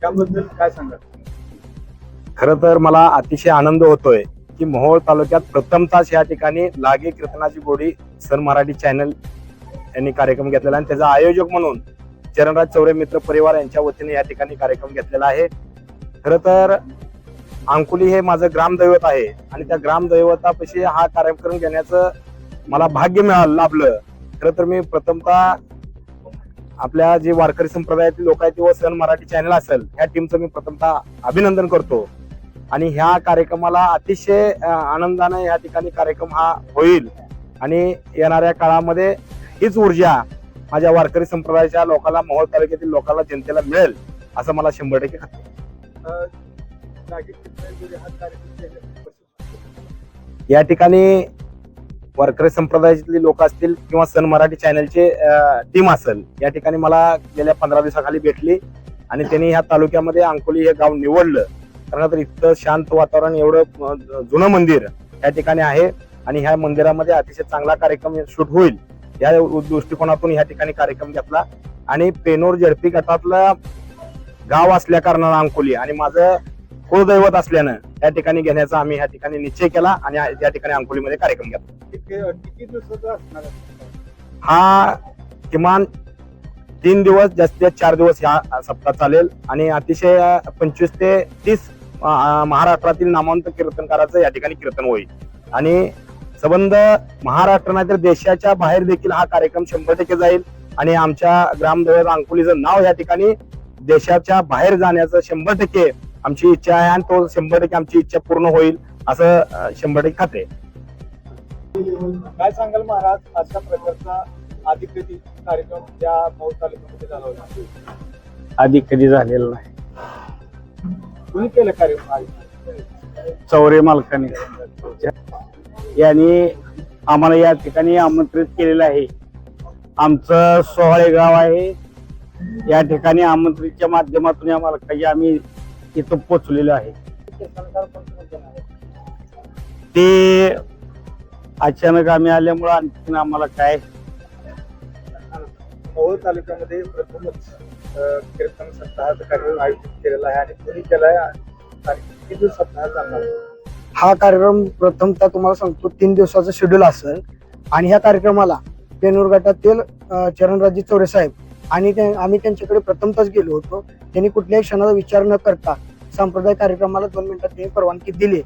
त्याबद्दल काय खर तर मला अतिशय आनंद होतोय की मोहोळ तालुक्यात प्रथमताच या ठिकाणी लागे कीर्तनाची गोडी सन मराठी चॅनल यांनी कार्यक्रम घेतलेला आणि त्याचा आयोजक म्हणून चरणराज चौरे मित्र परिवार यांच्या वतीने या ठिकाणी कार्यक्रम घेतलेला आहे. खर तर अंकुली हे माझं ग्रामदैवत आहे आणि त्या ग्रामदैवतापाशी हा कार्यक्रम घेण्याचं मला भाग्य मिळालं लाभलं. खरं तर मी प्रथमतः आपल्या जे वारकरी संप्रदायातील लोक आहेत किंवा सन मराठी चॅनल असेल ह्या टीमचं मी प्रथमतः अभिनंदन करतो. आणि ह्या कार्यक्रमाला अतिशय आनंदाने या ठिकाणी कार्यक्रम हा होईल. आणि येणाऱ्या काळामध्ये हीच ऊर्जा माझ्या वारकरी संप्रदायाच्या लोकांना मोहोळ तालुक्यातील लोकांना जनतेला मिळेल असं मला शंभर टक्के खात्री या ठिकाणी वारकरी संप्रदायातली लोक असतील किंवा सन मराठी चॅनलचे टीम असेल या ठिकाणी मला गेल्या पंधरा दिवसाखाली भेटली आणि त्यांनी ह्या तालुक्यामध्ये अंकोली हे गाव निवडलं. कारण तर इतकं शांत वातावरण एवढं जुनं मंदिर या ठिकाणी आहे आणि ह्या मंदिरामध्ये अतिशय चांगला कार्यक्रम शूट होईल. या दृष्टिकोनातून या ठिकाणी कार्यक्रम घेतला आणि पेनोर झडपी गटातलं गाव असल्या कारणानं अंकोली आणि माझं कुळदैवत असल्यानं या ठिकाणी घेण्याचा आम्ही या ठिकाणी निश्चय केला आणि या ठिकाणी अंकोलीमध्ये कार्यक्रम घेतला. किती किती दिवसाचा असणार आहे? हा किमान तीन दिवस जास्तीत जास्त चार दिवस ह्या सप्ताह चालेल. आणि अतिशय पंचवीस ते तीस महाराष्ट्रातील नामांत कीर्तनकाराचं या ठिकाणी कीर्तन होईल. आणि संबंध महाराष्ट्र नाही तर देशाच्या बाहेर देखील हा कार्यक्रम शंभर टक्के जाईल. आणि आमच्या ग्रामदैवत अंकुलीचं नाव या ठिकाणी देशाच्या बाहेर जाण्याचं शंभर टक्के आमची इच्छा आहे आणि तो शंभर टक्के आमची इच्छा पूर्ण होईल असं शंभर टक्के खाते काय सांगाल महाराज अशा प्रकारचा आधी कधी कार्यक्रम या मऊ तालुक्यामध्ये झाला होता? आधी कधी झालेलं नाही. कुणी केलं कार्यक्रम? चौरे मालकाने. यांनी आम्हाला या ठिकाणी आमंत्रित केलेलं आहे. आमचं सोहळे गाव आहे. या ठिकाणी आमंत्रितच्या माध्यमातून या मालकाची आम्ही इथं पोचलेलो आहे? ते अचानक आम्ही आल्यामुळं आणखीन आम्हाला काय मोहोळ तालुक्यामध्ये प्रथमच कीर्तन सप्ताहाचा कार्यक्रम आयोजित केलेला आहे आणि कुणी केलाय आणि किती आहे? हा कार्यक्रम प्रथमतः तुम्हाला सांगतो तीन दिवसाचा शेड्यूल असेल आणि ह्या कार्यक्रमाला पेनूर गटातील चरणराजे चौरे साहेब आणि ते- आम्ही त्यांच्याकडे प्रथमतच गेलो होतो. त्यांनी कुठल्याही क्षणाचा विचार न करता संप्रदाय कार्यक्रमाला दोन मिनिटात त्यांनी परवानगी दिली.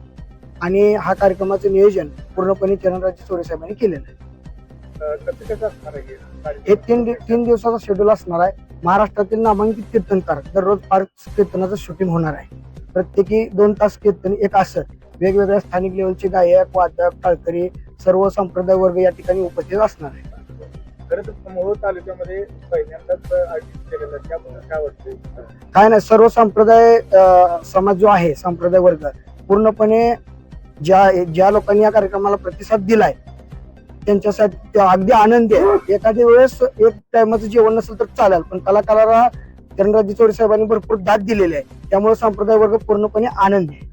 आणि हा कार्यक्रमाचं नियोजन पूर्णपणे चरणराजे चौरे साहेबांनी केलेलं आहे. हे? तीन तीन दिवसाचा शेड्यूल असणार आहे. महाराष्ट्रातील नामांकित कीर्तनकार दररोज पाच कीर्तनाचं शूटिंग होणार आहे. प्रत्येकी दोन तास कीर्तन एक असत वेगवेगळ्या स्थानिक लेवलचे गायक वादक टाळकरी सर्व संप्रदाय वर्ग या ठिकाणी उपस्थित असणार आहे. खरं तर मोहोळ तालुक्यामध्ये पहिल्यांदाच आयोजित केलेलं आहे. त्याबद्दल काय वाटतंय? काय नाही सर्व संप्रदाय समाज जो आहे संप्रदाय वर्ग पूर्णपणे ज्या ज्या लोकांनी या कार्यक्रमाला प्रतिसाद दिलाय त्यांच्यासाठी ते अगदी आनंदी आहे. एखाद्या वेळेस एक टायमाचं जेवण नसेल तर चालेल पण कलाकाराला चरणराजे चौरे साहेबांनी भरपूर दाद दिलेली आहे. त्यामुळे संप्रदाय वर्ग पूर्णपणे आनंदी आहे.